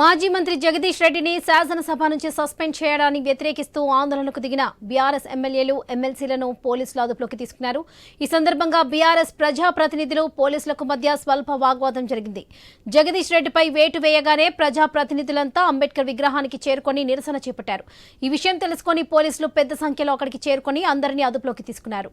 మాజీ మంత్రి జగదీష్ రెడ్డిని శాసనసభ నుంచి సస్పెండ్ చేయడాన్ని వ్యతిరేకిస్తూ ఆందోళనకు దిగిన బీఆర్ఎస్ ఎమ్మెల్యేలు ఎమ్మెల్సీలను పోలీసులు అదుపులోకి తీసుకున్నారు. ఈ సందర్భంగా బీఆర్ఎస్ ప్రజాప్రతినిధులు పోలీసులకు మధ్య స్వల్ప వాగ్వాదం జరిగింది. జగదీష్ రెడ్డిపై వేటు వేయగానే ప్రజాప్రతినిధులంతా అంబేద్కర్ విగ్రహానికి చేరుకొని నిరసన చేపట్టారు. ఈ విషయం తెలుసుకొని పోలీసులు పెద్ద సంఖ్యలో అక్కడికి చేరుకొని అందరినీ అదుపులోకి తీసుకున్నారు.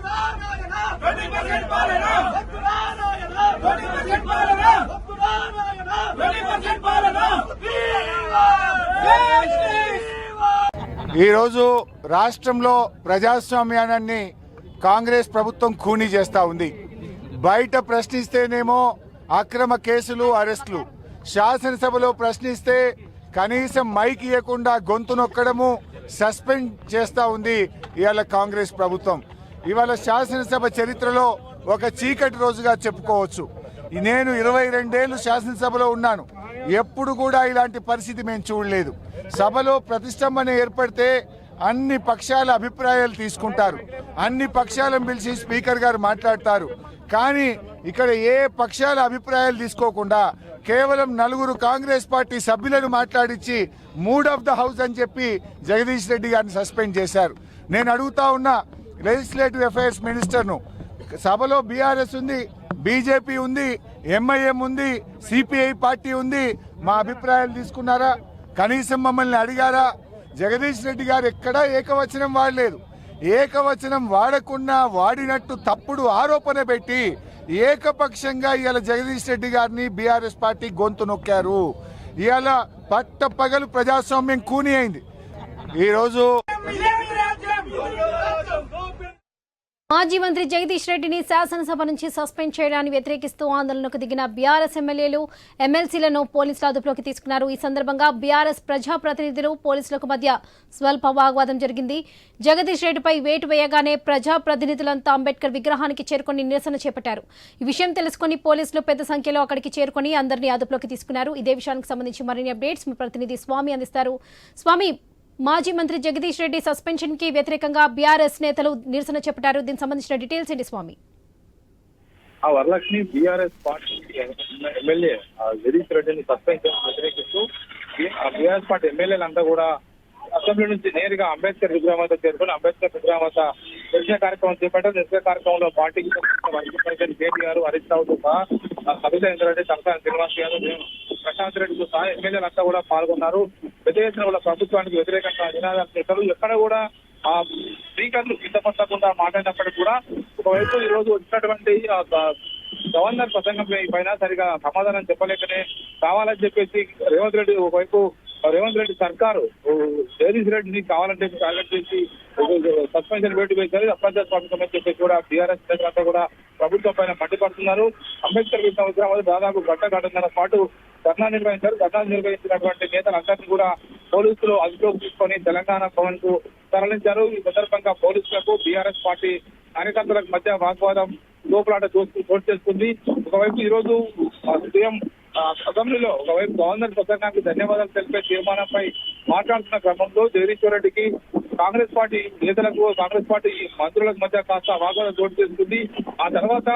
ఈరోజు రాష్ట్రంలో ప్రజాస్వామ్యాన్ని కాంగ్రెస్ ప్రభుత్వం ఖూనీ చేస్తా ఉంది. బయట ప్రశ్నిస్తేనేమో అక్రమ కేసులు అరెస్టులు. శాసనసభలో ప్రశ్నిస్తే కనీసం మైక్ ఇవ్వకుండా గొంతు నొక్కడము సస్పెండ్ చేస్తా ఉంది ఇవాళ కాంగ్రెస్ ప్రభుత్వం. ఇవాళ శాసనసభ చరిత్రలో ఒక చీకటి రోజుగా చెప్పుకోవచ్చు. నేను ఇరవై రెండేళ్ళు శాసనసభలో ఉన్నాను. ఎప్పుడు కూడా ఇలాంటి పరిస్థితి మేము చూడలేదు. సభలో ప్రతిష్టంభన ఏర్పడితే అన్ని పక్షాల అభిప్రాయాలు తీసుకుంటారు. అన్ని పక్షాలను పిలిచి స్పీకర్ గారు మాట్లాడతారు. కానీ ఇక్కడ ఏ పక్షాల అభిప్రాయాలు తీసుకోకుండా కేవలం నలుగురు కాంగ్రెస్ పార్టీ సభ్యులను మాట్లాడించి మూడ్ ఆఫ్ ద హౌస్ అని చెప్పి జగదీష్ రెడ్డి గారిని సస్పెండ్ చేశారు. నేను అడుగుతా ఉన్నా లెజిస్లేటివ్ అఫైర్స్ మినిస్టర్ను సభలో బీఆర్ఎస్ ఉంది బీజేపీ ఉంది ఎంఐఎం ఉంది సిపిఐ పార్టీ ఉంది. మా అభిప్రాయాలు తీసుకున్నారా? కనీసం మమ్మల్ని అడిగారా? జగదీష్ రెడ్డి గారు ఎక్కడా ఏకవచనం వాడలేదు. ఏకవచనం వాడకుండా వాడినట్టు తప్పుడు ఆరోపణ పెట్టి ఏకపక్షంగా ఇవాళ జగదీష్ రెడ్డి గారిని బీఆర్ఎస్ పార్టీ గొంతు నొక్కారు. ఇవాళ పట్ట పగలు ప్రజాస్వామ్యం కూని అయింది. ఈరోజు మాజీ మంత్రి జగదీష్ రెడ్డిని శాసనసభ నుంచి సస్పెండ్ చేయడాన్ని వ్యతిరేకిస్తూ ఆందోళనకు దిగిన బీఆర్ఎస్ ఎమ్మెల్యేలు ఎమ్మెల్సీలను పోలీసులు అదుపులోకి తీసుకున్నారు. ఈ సందర్భంగా బీఆర్ఎస్ ప్రజాప్రతినిధులు పోలీసులకు మధ్య స్వల్ప వాగ్వాదం జరిగింది. జగదీష్ రెడ్డిపై వేటు వేయగానే ప్రజాప్రతినిధులంతా అంబేద్కర్ విగ్రహానికి చేరుకొని నిరసన చేపట్టారు. ఈ విషయం తెలుసుకుని పోలీసులు పెద్ద సంఖ్యలో అక్కడికి చేరుకొని అందరినీ అదుపులోకి తీసుకున్నారు. ఇదే విషయానికి సంబంధించి మరిన్ని అప్డేట్స్ మా ప్రతినిధి స్వామి అందిస్తారు. స్వామి మాజీ మంత్రి జగదీష్ రెడ్డి సస్పెన్షన్కి వ్యతిరేకంగా బీఆర్ఎస్ నేతలు నిరసన చెప్పారు. దీనికి సంబంధించిన డీటెయిల్స్ ఏంటి స్వామి? ఆ Varalakshmi BRS party MLA Jagadish రెడ్డిని సస్పెన్షన్ వ్యతిరేకిస్తూ బీఆర్ఎస్ పార్టీ ఎమ్మెల్యేలంతా కూడా అసెంబ్లీ నుంచి నేరుగా అంబేద్కర్ విగ్రహం వద్ద చేరుకుని అంబేద్కర్ విగ్రహం వద్ద నిరసన కార్యక్రమం చేపట్టారు నిరసన కార్యక్రమంలో పార్టీకి సంబంధించిన వర్గ ప్రెసిడెంట్ కేటీ గారు హరీష్ రావుతో సహా ఆ సబితా ఇంద్రారెడ్డి తలసాని శ్రీనివాస్ యాదవ్ ప్రశాంత్ రెడ్డితో సహా ఎమ్మెల్యేలంతా కూడా పాల్గొన్నారు. పెద్ద ఎత్తున కూడా ప్రభుత్వానికి వ్యతిరేకంగా నినాదాలు చేశారు. ఎక్కడ కూడా ఆ స్పీకర్లు కిందపట్టకుండా మాట్లాడినప్పటికీ కూడా ఒకవైపు ఈ రోజు వచ్చినటువంటి ఆ గవర్నర్ ప్రసంగం పైన సరిగా సమాధానం చెప్పలేకనే కావాలని చెప్పేసి రేవంత్ రెడ్డి ఒకవైపు రేవంత్ రెడ్డి సర్కారు జగదీష్ రెడ్డిని కావాలంటే టార్గెట్ చేసి సస్పెన్షన్ వేటు వేశారు. అప్రజాస్వామికం అని చెప్పేసి కూడా బీఆర్ఎస్ అంతా కూడా ప్రభుత్వం పైన మండిపడుతున్నారు అంబేద్కర్ సంవత్సరం దాదాపు గంట గంటన్నర పాటు ధర్నా నిర్వహించారు. ధర్నా నిర్వహించినటువంటి నేతలందరినీ కూడా పోలీసులు అదుపులోకి తీసుకొని తెలంగాణ భవన్కు తరలించారు. ఈ సందర్భంగా పోలీసులకు బీఆర్ఎస్ పార్టీ కార్యకర్తలకు మధ్య వాగ్వాదం లోపలాట చూస్తూ చోటు చేసుకుంది ఒకవైపు ఈ రోజు ఉదయం అసెంబ్లీలో ఒకవైపు గవర్నర్ ప్రసంగానికి ధన్యవాదాలు తెలిపే తీర్మానంపై మాట్లాడుతున్న క్రమంలో జగదీశ్వర్ రెడ్డికి కాంగ్రెస్ పార్టీ నేతలకు కాంగ్రెస్ పార్టీ మంత్రులకు మధ్య కాస్త వాగ్వాదం చోటు చేసుకుంది. ఆ తర్వాత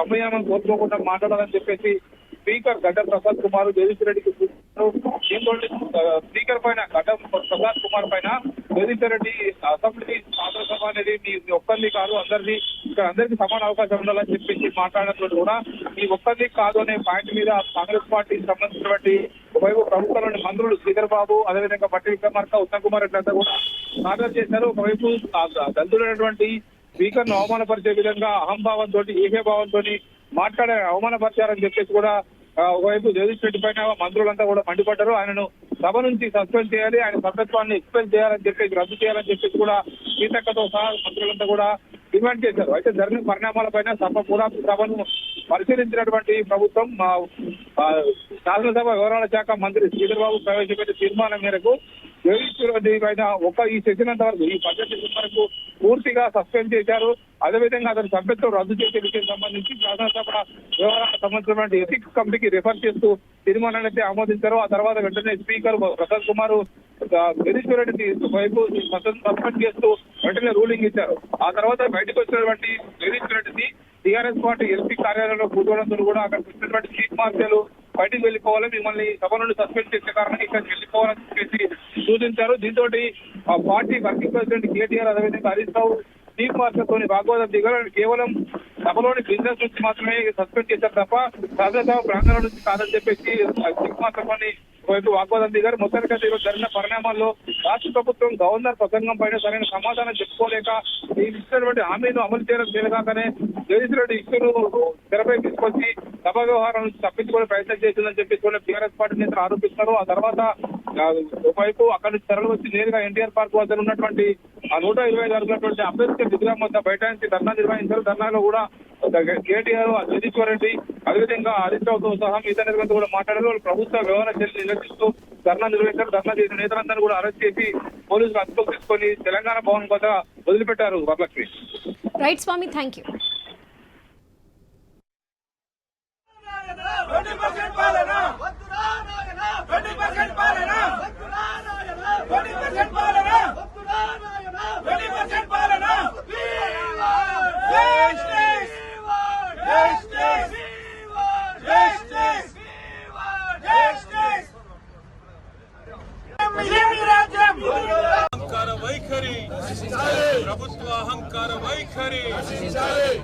సమయాన్ని కోరుకోకుండా మాట్లాడాలని చెప్పేసి స్పీకర్ గడ్డ ప్రసాద్ కుమార్ జగదీష్ రెడ్డికి సూచించారు. దీంతో స్పీకర్ పైన గడ్డ ప్రసాద్ కుమార్ పైన జగదీష్ రెడ్డి అసెంబ్లీ శాసనసభ అనేది మీ ఒక్కరిది కాదు అందరిది ఇక్కడ అందరికీ సమాన అవకాశం ఉండాలని చెప్పేసి మాట్లాడినప్పుడు కూడా ఈ ఒక్కరిది కాదు అనే పాయింట్ మీద కాంగ్రెస్ పార్టీకి సంబంధించినటువంటి ఒకవైపు ప్రభుత్వంలోని మంత్రులు శ్రీధర్ బాబు అదేవిధంగా బట్టి విక్రమార్క ఉత్తమ్ కుమార్ రెడ్డి అంతా కూడా సాగర్ చేశారు. ఒకవైపు దళితులైనటువంటి స్పీకర్ను అవమానపరిచే విధంగా అహంభావంతో ఏహ్యభావంతో మాట్లాడే అవమానపరిచారని చెప్పేసి కూడా ఒకవైపు జగదీష్ రెడ్డి పైన మంత్రులంతా కూడా మండిపడ్డారు. ఆయనను సభ నుంచి సస్పెండ్ చేయాలి. ఆయన సభ్యత్వాన్ని ఎక్స్పెల్ చేయాలని చెప్పేసి రద్దు చేయాలని చెప్పేసి కూడా సీతక్కతో సహా మంత్రులంతా కూడా డిమాండ్ చేశారు. అయితే జరిగిన పరిణామాలపైన సభ కూడా సభను పరిశీలించినటువంటి ప్రభుత్వం మా శాసనసభ వివరాల శాఖ మంత్రి శ్రీధర్బాబు ప్రవేశపెట్టిన తీర్మానం మేరకు జగదీశ్వరరెడ్డి పైన ఒక ఈ సెషన్ అంత వరకు ఈ పద్ధతి వరకు పూర్తిగా సస్పెండ్ చేశారు. అదేవిధంగా అతని సభ్యత్వం రద్దు చేసే విషయం సంబంధించి శాసనసభ వ్యవహారాలకు సంబంధించినటువంటి ఎథిక్స్ కమిటీకి రిఫర్ చేస్తూ తీర్మానాన్ని అయితే ఆమోదించారు. ఆ తర్వాత వెంటనే స్పీకర్ ప్రసాద్ కుమార్ జగదీశ్వర రెడ్డి వైపు సస్పెండ్ చేస్తూ వెంటనే రూలింగ్ ఇచ్చారు. ఆ తర్వాత బయటకు వచ్చినటువంటి జగదీశ్వర రెడ్డిని టీఆర్ఎస్ పార్టీ ఎల్పీ కార్యాలయంలో కూర్చోవడంతో కూడా అక్కడ వచ్చినటువంటి చీఫ్ మార్షల్ బయటికి వెళ్ళిపోవాలి. మిమ్మల్ని సభ నుండి సస్పెండ్ చేసే కారణంగా ఇక్కడ వెళ్ళిపోవాలని చెప్పేసి సూచించారు. దీంతో ఆ పార్టీ వర్కింగ్ ప్రెసిడెంట్ కేటీఆర్ అదేవిధంగా హరీష్ రావు చీఫ్ మాస్టర్ తోని భాగవతం దిగారు కేవలం సభలోని బిజినెస్ నుంచి మాత్రమే సస్పెండ్ చేశారు తప్ప శాసనసభ ప్రాంగణం నుంచి కాదని చెప్పేసి చీఫ్ మాస్టర్ తోని వైపు వాగ్వాదం దిగారు. మొత్తానికి ఈరోజు జరిగిన పరిణామాల్లో రాష్ట్ర ప్రభుత్వం గవర్నర్ ప్రసంగం పైన సరైన సమాధానం చెప్పుకోలేక ఇచ్చినటువంటి హామీను అమలు చేయడం తెలియగానే జగదీశ్వర రెడ్డి ఇష్యూను తెరపై తీసుకొచ్చి సభ వ్యవహారం తప్పించుకునే ప్రయత్నం చేసిందని చెప్పి కూడా టీఆర్ఎస్ పార్టీ నేతలు ఆరోపిస్తున్నారు. ఆ తర్వాత ఒకవైపు అక్కడి నుంచి తరలి వచ్చి నేరుగా ఎన్టీఆర్ పార్క్ వద్ద ఉన్నటువంటి ఆ నూట ఇరవై ఐదు అడుగులటువంటి అంబేద్కర్ విగ్రహం వద్ద బైఠాయించి ధర్నా నిర్వహించారు. ధర్నాలో కూడా కేటీఆర్ జగదీశ్వర్ రెడ్డి అదేవిధంగా హరీష్ రావుతో సహా మిగతా నేతలతో కూడా మాట్లాడారు. వాళ్ళు ప్రభుత్వ వ్యవహార చర్యలు నిరసిస్తూ ధర్నా నిర్వహించారు. ధర్నా చేసిన నేతలందరూ కూడా అరెస్ట్ చేసి పోలీసులు అదుపులోకి తీసుకొని తెలంగాణ భవన్ వద్ద వదిలిపెట్టారు Varalakshmi. Right Swami thank you. Twenty percent పాలన? ట్వంటీ పర్సెంట్ పాలన ట్వంటీ పర్సెంట్ పాలన ట్వంటీ పర్సెంట్ పాలన జస్టిస్ జస్టిస్ జస్టిస్ జస్టిస్ రాజ్యం అహంకార వైఖరి. ప్రభుత్వ అహంకార వైఖరి.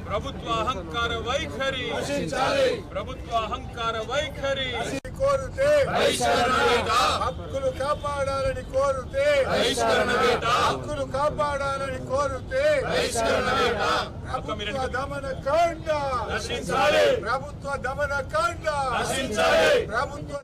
ప్రభుత్వ అహంకార వైఖరి. ప్రభుత్వ అహంకార వైఖరి. కోరుతే హక్కులు కాపాడాలని కోరుతే హక్కులు కాపాడాలని కోరుతే ప్రభుత్వ దమన కాండ. ప్రభుత్వ దమన కాండ. ప్రభుత్వ